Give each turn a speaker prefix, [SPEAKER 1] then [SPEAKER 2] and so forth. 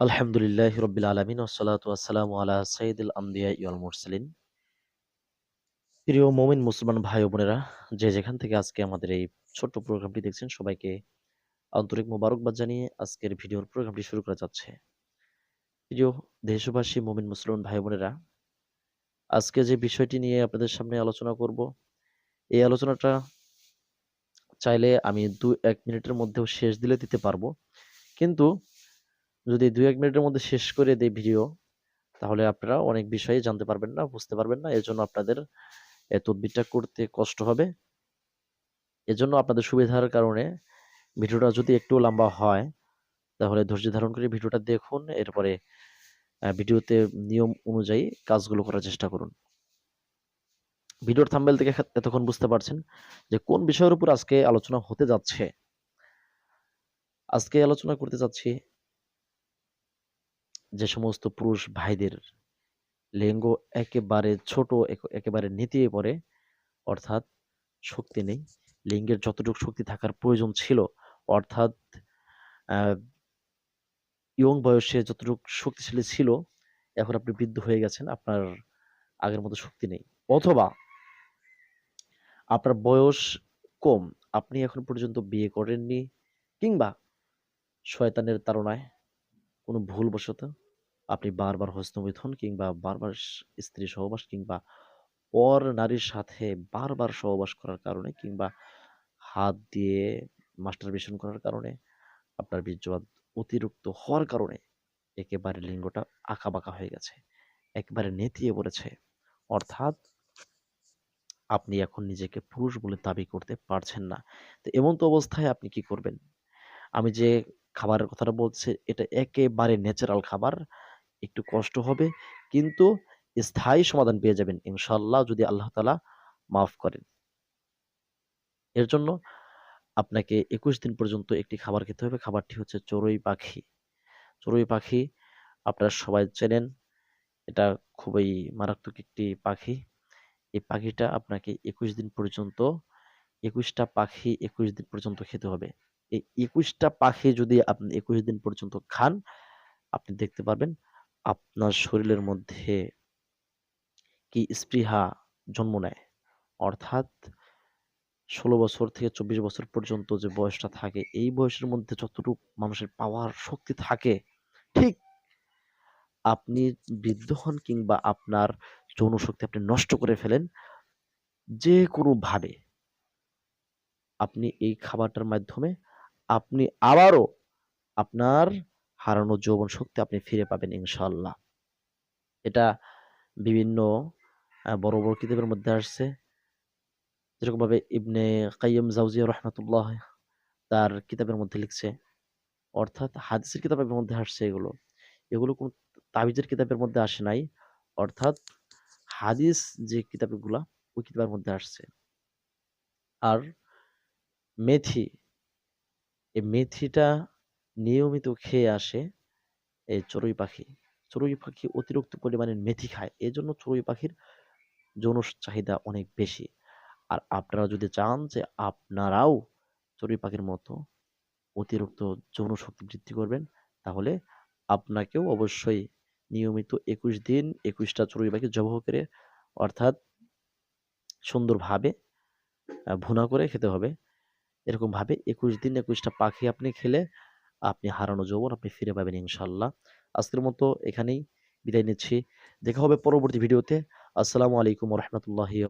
[SPEAKER 1] আলহামদুলিল্লাহ রবিল আলমিন ওসালাত ওয়াসালাম আলা সঈদুল আম্বিয়া ইয়াল মুরসালিন। প্রিয় মোমিন মুসলমান ভাই বোনেরা, যে যেখান থেকে আজকে আমাদের এই ছোট্ট প্রোগ্রামটি দেখছেন, সবাইকে আন্তরিক মোবারকবাদ জানিয়ে আজকের ভিডিওর প্রোগ্রামটি শুরু করা যাচ্ছে। প্রিয় দেশবাসী, মোমিন মুসলমান ভাই বোনেরা, আজকে যে বিষয়টি নিয়ে আপনাদের সামনে আলোচনা করব, এই আলোচনাটা চাইলে আমি দু এক মিনিটের মধ্যেও শেষ দিলে দিতে পারব। কিন্তু যদি দু এক মিনিটের মধ্যে শেষ করে দেয় ভিডিও, তাহলে আপনারা অনেক বিষয়ে জানতে পারবেন না, বুঝতে পারবেন না। এর জন্য আপনাদের তদবিরটা করতে কষ্ট হবে। এজন্য আপনাদের সুবিধার কারণে ভিডিওটা যদি একটু লম্বা হয়, তাহলে ধৈর্য ধারণ করে ভিডিওটা দেখুন। এরপরে ভিডিওতে নিয়ম অনুযায়ী কাজগুলো করার চেষ্টা করুন। ভিডিওর থাম্বেল থেকে এতক্ষণ বুঝতে পারছেন যে কোন বিষয়ের উপর আজকে আলোচনা হতে যাচ্ছে। আজকে আলোচনা করতে যাচ্ছি যে সমস্ত পুরুষ ভাইদের লিঙ্গ একেবারে ছোট একেবারে নিতিয়ে পড়ে, অর্থাৎ শক্তি নেই। লিঙ্গের যতটুকু শক্তি থাকার প্রয়োজন ছিল, অর্থাৎ ইয়ং বয়সে যতটুকু শক্তিশালী ছিল, এখন আপনি বৃদ্ধ হয়ে গেছেন, আপনার আগের মতো শক্তি নেই। অথবা আপনার বয়স কম, আপনি এখন পর্যন্ত বিয়ে করেননি, কিংবা শয়তানের তাড়নায় কোনো ভুলবশত আপনি বারবার হস্তমিথন কিংবা বারবার স্ত্রী সহবাস কিংবা পর নারীর সাথে বারবার সহবাস করার কারণে কিংবা হাত দিয়ে মাস্টার বেশন করার কারণে আপনার বীর্যপাত অতিরিক্ত হওয়ার কারণে একেবারে লিঙ্গটা আঁকা বাঁকা হয়ে গেছে, একেবারে নেতিয়ে পড়েছে অর্থাৎ আপনি এখন নিজেকে পুরুষ বলে দাবি করতে পারছেন না। তো এমন তো অবস্থায় আপনি কি করবেন? আমি যে খাবারের কথাটা বলছি, এটা একেবারে ন্যাচারাল খাবার। একটু কষ্ট হবে, কিন্তু স্থায়ী সমাধান পেয়ে যাবেন। ইনশাল্লাহ যদি আল্লাহ তালা মাফ করেন। এর জন্য আপনাকে একুশ দিন পর্যন্ত একটি খাবার খেতে হবে। খাবারটি হচ্ছে চড়ুই পাখি। চড়ুই পাখি আপনারা সবাই চেনেন। এটা খুবই মারাত্মক একটি পাখি। এই পাখিটা আপনাকে একুশ দিন পর্যন্ত, একুশটা পাখি একুশ দিন পর্যন্ত খেতে হবে। এই একুশটা পাখি যদি আপনি একুশ দিন পর্যন্ত খান, আপনি দেখতে পারবেন আপনার শরীরের মধ্যে কি স্পৃহা জন্ম নেয়? অর্থাৎ ষোলো বছর থেকে চব্বিশ বছর পর্যন্ত যে বয়সটা থাকে, এই বয়সের মধ্যে যতটুকু মানুষের পাওয়ার শক্তি থাকে, ঠিক আপনি বৃদ্ধ হন কিংবা আপনার যৌন শক্তি আপনি নষ্ট করে ফেলেন যে কোনো ভাবে আপনি এই খাবারটার মাধ্যমে আপনি আবারও আপনার হারানো যৌবন শক্তি আপনি ফিরে পাবেন ইনশাল্লাহ এটা বিভিন্ন বড় বড় কিতাবের মধ্যে আসছে। যেরকম ভাবে ইবনে কাইম জাউজিয়া রহমতুল্লাহ তার কিতাবের মধ্যে লিখছে, অর্থাৎ হাদিসের কিতাবের মধ্যে আসছে এগুলো। এগুলো কোন তাবিজের কিতাবের মধ্যে আসে নাই, অর্থাৎ হাদিস যে কিতাবগুলা, ওই কিতাবের মধ্যে আসছে। আর মেথি, এই মেথিটা নিয়মিত খেয়ে আসে এই চড়ুই পাখি। চড়ুই পাখি অতিরিক্ত পরিমাণে মেথি খায়। এই জন্য চড়ুই পাখির যৌন চাহিদা অনেক বেশি। আর আপনারা যদি চান যে আপনারাও চড়ুই পাখির মতো অতিরিক্ত যৌন শক্তি বৃদ্ধি করবেন, তাহলে আপনাকেও অবশ্যই নিয়মিত একুশ দিন একুশটা চড়ুই পাখি জবহ করে, অর্থাৎ সুন্দরভাবে ভুনা করে খেতে হবে। এরকমভাবে একুশ দিন একুশটা পাখি আপনি খেলে আপনি হারানো যৌবন আপনি ফিরে পাবেন ইনশাল্লাহ। আজকের মতো এখানেই বিদায় নিচ্ছি। দেখা হবে পরবর্তী ভিডিওতে। আসসালামু আলাইকুম রহমতুল্লাহ